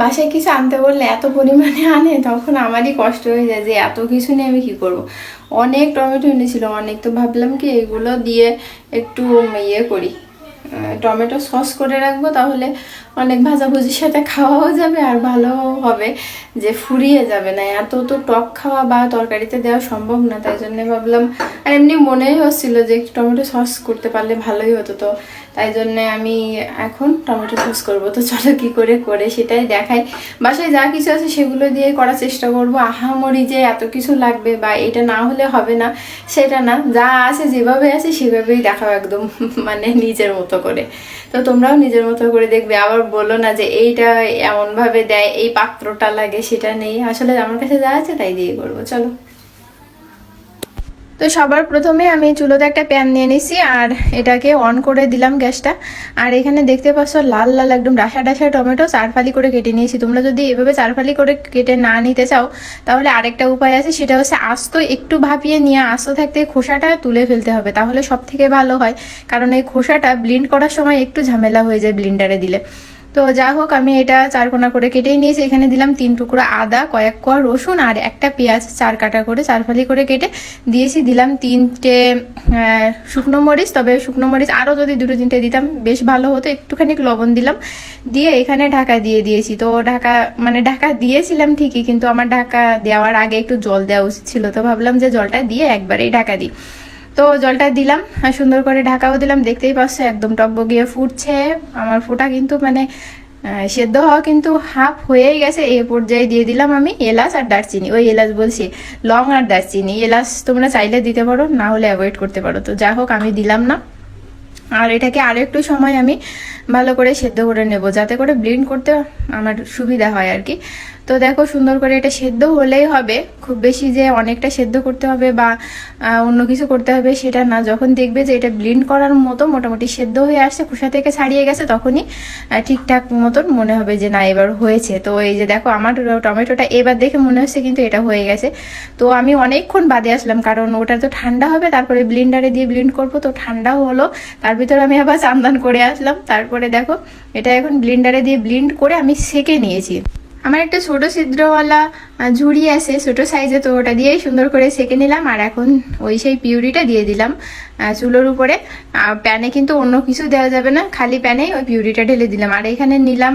বাসায় কিছু আনতে বললে এত পরিমাণে আনে, তখন আমারই কষ্ট হয়ে যায় যে এত কিছু নিয়ে আমি কি করব। অনেক টমেটো এনেছিল, অনেক তো ভাবলাম কি এগুলো দিয়ে একটু ইয়ে করি। টমেটো সস করে রাখব, তাহলে অনেক ভাজাভুজির সাথে খাওয়াও যাবে আর ভালো হবে, যে ফুরিয়ে যাবে না। এত তো টক খাওয়া বা তরকারিতে দেওয়া সম্ভব না, তাই জন্য ভাবলাম, আর এমনি মনেই হচ্ছিল যে টমেটো সস করতে পারলে ভালোই হতো। তো তাই জন্য আমি এখন টমেটো সস করব। তো চলো কি করে করে সেটাই দেখাই। বাসায় যা কিছু আছে সেগুলো দিয়ে করার চেষ্টা করব। আহামরি যে এত কিছু লাগবে বা এটা না হলে হবে না, সেটা না। যা আছে যেভাবে আছে সেভাবেই দেখাও একদম মানে নিজের মতো করে। তো তোমরাও নিজের মতো করে দেখবে। আবার বলো না যে এইটা এমনভাবে দেয়, এই পাত্রটা লাগে, সেটা নেই। আসলে আমার কাছে যা আছে তাই দিয়ে করব। চলো। তো সবার প্রথমে আমি চুলোতে একটা প্যান নিয়ে নিছি আর এটাকে অন করে দিলাম গ্যাসটা। আর এখানে দেখতে পাচ্ছ লাল লাল একদম ডাসা ডাসা টমেটো চারফালি করে কেটে নিয়েছি। তোমরা যদি এভাবে চারফালি করে কেটে না নিতে চাও, তাহলে আরেকটা উপায় আছে, সেটা হচ্ছে আস্ত একটু ভাপিয়ে নিয়ে আস্ত থাকতে খোসাটা তুলে ফেলতে হবে, তাহলে সব থেকে ভালো হয়। কারণ এই খোসাটা ব্লিন্ড করার সময় একটু ঝামেলা হয়ে যায় ব্লিন্ডারে দিলে। তো যা হোক, আমি এটা চার কোনা করে কেটেই নিয়েছি। এখানে দিলাম তিন টুকরো আদা, কয়েক কোয়া রসুন আর একটা পেঁয়াজ চার কাটা করে চার ফালি করে কেটে দিয়েছি। দিলাম তিনটে শুকনো মরিচ, তবে শুকনো মরিচ আরও যদি দুটো তিনটে দিতাম বেশ ভালো হতো। একটুখানি লবণ দিলাম, দিয়ে এখানে ঢাকা দিয়ে দিয়েছি। তো ঢাকা মানে ঢাকা দিয়েছিলাম ঠিকই, কিন্তু আমার ঢাকা দেওয়ার আগে একটু জল দেওয়া উচিত ছিল। তো ভাবলাম যে জলটা দিয়ে একবারেই ঢাকা দিই। তো জলটা দিলাম, আর সুন্দর করে ঢাকাও দিলাম। দেখতেই পাচ্ছ, একদম টকবগিয়ে ফুটছে। আমার ফুটা কিন্তু মানে সেদ্ধ হওয়া কিন্তু হাফ হয়েই গেছে। এই পর্যায়ে দিয়ে দিলাম আমি এলাচ আর দারচিনি। ওই এলাচ বলছি, লং আর দারচিনি। এলাচ তোমরা চাইলে দিতে পারো, না হলে অ্যাভয়েড করতে পারো। তো যা হোক, আমি দিলাম না। আর এটাকে আরও একটু সময় আমি ভালো করে সেদ্ধ করে নেব, যাতে করে ব্লিন্ড করতে আমার সুবিধা হয় আর কি। তো দেখো সুন্দর করে এটা সেদ্ধ হলেই হবে। খুব বেশি যে অনেকটা সেদ্ধ করতে হবে বা অন্য কিছু করতে হবে সেটা না। যখন দেখবে যে এটা ব্লিন্ড করার মতো মোটামুটি সেদ্ধ হয়ে আসছে, খোসা থেকে ছাড়িয়ে গেছে, তখনই ঠিকঠাক মতন মনে হবে যে না, এবার হয়েছে। তো এই যে দেখো আমার টমেটোটা এবার দেখে মনে হচ্ছে কিন্তু এটা হয়ে গেছে। তো আমি অনেকক্ষণ বাদে আসলাম, কারণ ওটা তো ঠান্ডা হবে, তারপরে ব্লিন্ডারে দিয়ে ব্লিন্ড করব, তো ঠান্ডাও হলো। তার ভিতরে আমি আবার চান্দান করে আসলাম। তারপরে দেখো, এটা এখন ব্লিন্ডারে দিয়ে ব্লিন্ড করে আমি সেকে নিয়েছি। আমার একটা ছোট ছিদ্রওয়ালা ঝুড়ি আছে, ছোট সাইজে তো ওটা দিয়েই সুন্দর করে সেকে নিলাম, আর এখন ওই সেই পিউরিটা দিয়ে দিলাম চুলোর উপরে। প্যানে কিন্তু অন্য কিছু দেওয়া যাবে না, খালি প্যানেই ওই পিউরিটা ঢেলে দিলাম। আর এখানে নিলাম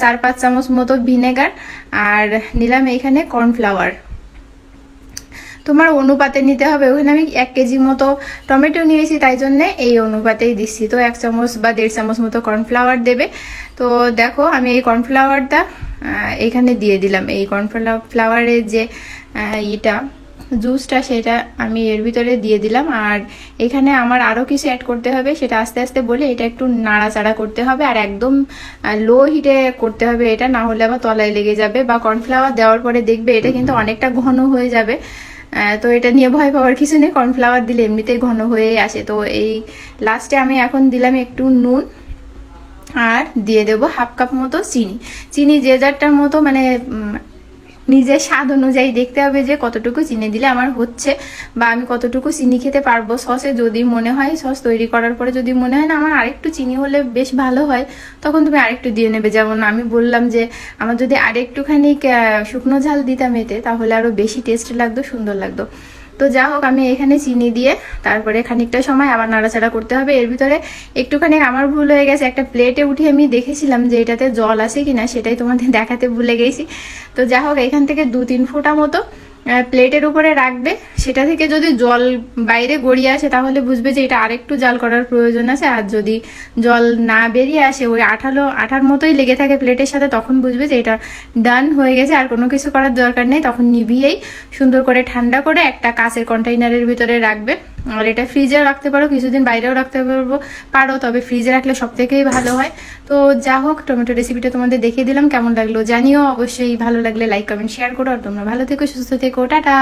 চার পাঁচ চামচ মতো ভিনেগার, আর নিলাম এখানে কর্নফ্লাওয়ার। তোমার অনুপাতে নিতে হবে, ওখানে আমি এক কেজি মতো টমেটো নিয়েছি, তাই জন্য এই অনুপাতেই দিচ্ছি। তো এক চামচ বা দেড় চামচ মতো কর্নফ্লাওয়ার দেবে। তো দেখো, আমি এই কর্নফ্লাওয়ারটা এখানে দিয়ে দিলাম এই কর্নফ্লাওয়ার ফ্লাওয়ারের যে ইটা জুসটা সেটা আমি এর ভিতরে দিয়ে দিলাম। আর এখানে আমার আরও কিছু অ্যাড করতে হবে সেটা আস্তে আস্তে বলে এটা একটু নাড়াচাড়া করতে হবে আর একদম লো হিটে করতে হবে এটা না হলে আবার তলায় লেগে যাবে বা কর্নফ্লাওয়ার দেওয়ার পরে দেখবে এটা কিন্তু অনেকটা ঘন হয়ে যাবে। তো এটা নিয়ে ভয় পাওয়ার কিছু নেই কর্নফ্লাওয়ার দিলে এমনিতেই ঘন হয়ে আসে। তো এই লাস্টে আমি এখন দিলাম একটু নুন। আর দিয়ে দেবো হাফ কাপ মতো চিনি। চিনি যে যারটার মতো মানে নিজের স্বাদ অনুযায়ী দেখতে হবে যে কতটুকু চিনি দিলে আমার হচ্ছে বা আমি কতটুকু চিনি খেতে পারব। সসে যদি মনে হয়, সস তৈরি করার পরে যদি মনে হয় না আমার আরেকটু চিনি হলে বেশ ভালো হয়, তখন তুমি আরেকটু দিয়ে নেবে। যেমন আমি বললাম যে, আমার যদি আরেকটুখানি শুকনো ঝাল দিতাম এতে, তাহলে আরও বেশি টেস্ট লাগতো, সুন্দর লাগতো। তো যা হোক, আমি এখানে চিনি দিয়ে তারপরে খানিকটা সময় আবার নাড়াচাড়া করতে হবে। এর ভিতরে একটুখানি আমার ভুল হয়ে গেছে, একটা প্লেটে উঠে আমি দেখেছিলাম যে এটাতে জল আছে কিনা, সেটাই তোমাদের দেখাতে ভুলে গেছি। তো যা হোক, এখান থেকে দু তিন ফোঁটা মতো প্লেটের উপরে রাখবে। সেটা থেকে যদি জল বাইরে গড়িয়ে আসে, তাহলে বুঝবে যে এটা আরেকটু জাল করার প্রয়োজন আছে। আর যদি জল না বেরিয়ে আসে, ওই আঠালো, আঠার মতোই লেগে থাকে প্লেটের সাথে, তখন বুঝবে যে এটা ডান হয়ে গেছে। আর কোনো কিছু করার দরকার নেই। তখন নিভিয়েই সুন্দর করে ঠান্ডা করে একটা কাঁচের কন্টেইনারের ভিতরে রাখবে। আর এটা ফ্রিজে রাখতে পারো, কিছুদিন বাইরেও রাখতে পারব, পারো, তবে ফ্রিজে রাখলে সব থেকেই ভালো হয়। তো যা হোক টমেটো রেসিপিটা তোমাদের দেখিয়ে দিলাম, কেমন লাগল জানিও, অবশ্যই ভালো লাগলে লাইক কমেন্ট শেয়ার করো, আর তোমরা ভালো থেকো, সুস্থ থেকো, টাটা!